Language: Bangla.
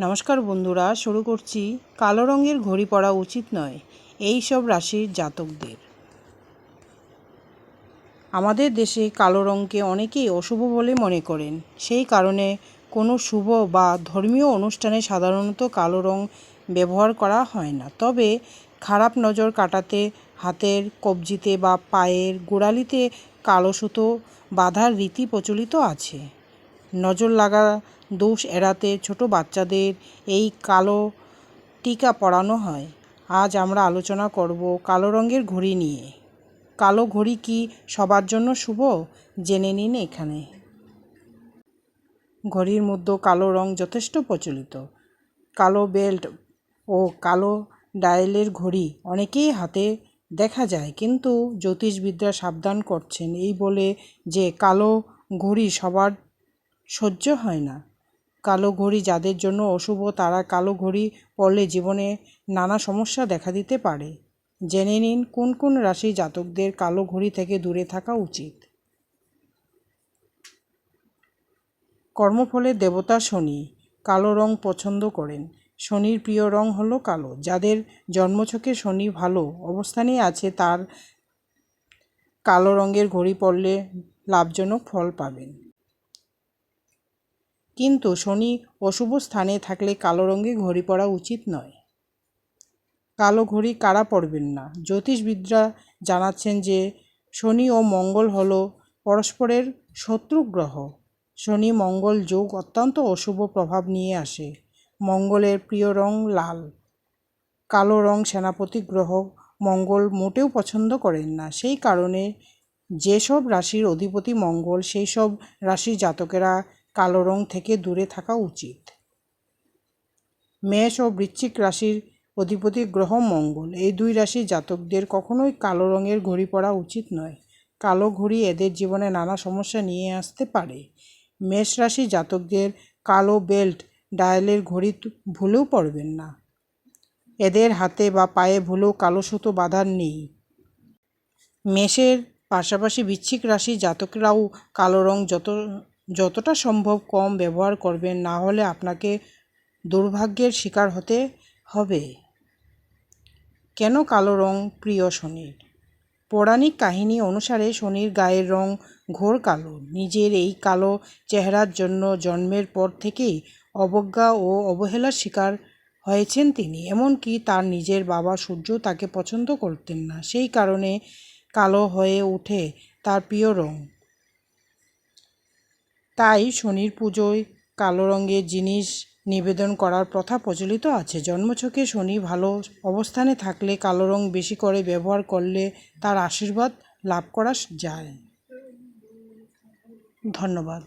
নমস্কার বন্ধুরা, শুরু করছি। কালো রঙের ঘড়ি পরা উচিত নয়, এই সব রাশির জাতকদের। আমাদের দেশে কালো রঙকে অনেকেই অশুভ বলে মনে করেন। সেই কারণে কোনো শুভ বা ধর্মীয় অনুষ্ঠানে সাধারণত কালো রং ব্যবহার করা হয় না। তবে খারাপ নজর কাটাতে, হাতের কবজিতে বা পায়ের গোড়ালিতে কালো সুতো বাঁধার রীতি প্রচলিত আছে। নজর লাগা দোষ এড়াতে ছোট বাচ্চাদের এই কালো টিকা পরানো হয়। আজ আমরা আলোচনা করব কালো রঙের ঘড়ি নিয়ে। কালো ঘড়ি কি সবার জন্য শুভ? জেনে নিন এখানে। ঘড়ির মধ্যে কালো রং যথেষ্ট প্রচলিত। কালো বেল্ট ও কালো ডায়ালের ঘড়ি অনেকেই হাতে দেখা যায়, কিন্তু জ্যোতিষবিদরা সাবধান করছেন এই বলে যে কালো ঘড়ি সবার সহ্য হয় না। কালো ঘড়ি যাদের জন্য অশুভ, তারা কালো ঘড়ি পড়লে জীবনে নানা সমস্যা দেখা দিতে পারে। জেনে নিন, কোন কোন রাশি জাতকদের কালো ঘড়ি থেকে দূরে থাকা উচিত? কর্মফলের দেবতা শনি, কালো রং পছন্দ করেন। শনির প্রিয় রং হলো কালো। যাদের জন্মছকে শনি ভালো অবস্থানে আছে, তার কালো রঙের ঘড়ি পরলে লাভজনক ফল পাবেন। কিন্তু শনি অশুভ স্থানে থাকলে কালো রঙে ঘড়ি পরা উচিত নয়। কালো ঘড়ি কারা পরবেন না? জ্যোতিষবিদরা জানাচ্ছেন যে শনি ও মঙ্গল হল পরস্পরের শত্রু গ্রহ শনি মঙ্গল যোগ অত্যন্ত অশুভ প্রভাব নিয়ে আসে। মঙ্গলের প্রিয় রং লাল। কালো রং সেনাপতি গ্রহ মঙ্গল মোটেও পছন্দ করেন না। সেই কারণে যেসব রাশির অধিপতি মঙ্গল সেই সব রাশির জাতকেরা কালো রং থেকে দূরে থাকা উচিত। মেষ ও বৃশ্চিক রাশির অধিপতি গ্রহ মঙ্গল। এই দুই রাশির জাতকদের কখনোই কালো রঙের ঘড়ি পরা উচিত নয়। কালো ঘড়ি এদের জীবনে নানা সমস্যা নিয়ে আসতে পারে। মেষ রাশি জাতকদের কালো বেল্ট, ডায়ালের ঘড়ি ভুলেও পড়বেন না। এদের হাতে বা পায়ে ভুলেও কালো সুতো বাঁধার নেই। মেষের পাশাপাশি বৃশ্চিক রাশি জাতকরাও কালো রং যত যতটা সম্ভব কম ব্যবহার করবেন, না হলে আপনাকে দুর্ভাগ্যের শিকার হতে হবে। কেন কালো রং প্রিয় শনির? পৌরাণিক কাহিনী অনুসারে শনির গায়ের রং ঘোর কালো। নিজের এই কালো চেহারার জন্য জন্মের পর থেকেই অবজ্ঞা ও অবহেলার শিকার হয়েছেন তিনি। এমনকি তার নিজের বাবা সূর্য তাকে পছন্দ করতেন না। সেই কারণে কালো হয়ে ওঠে তার প্রিয় রং। তাই শনির পুজোয় কালো রঙের জিনিস নিবেদন করার প্রথা প্রচলিত আছে। জন্মছকে শনি ভালো অবস্থানে থাকলে কালো রং বেশি করে ব্যবহার করলে তার আশীর্বাদ লাভ করা যায়। ধন্যবাদ।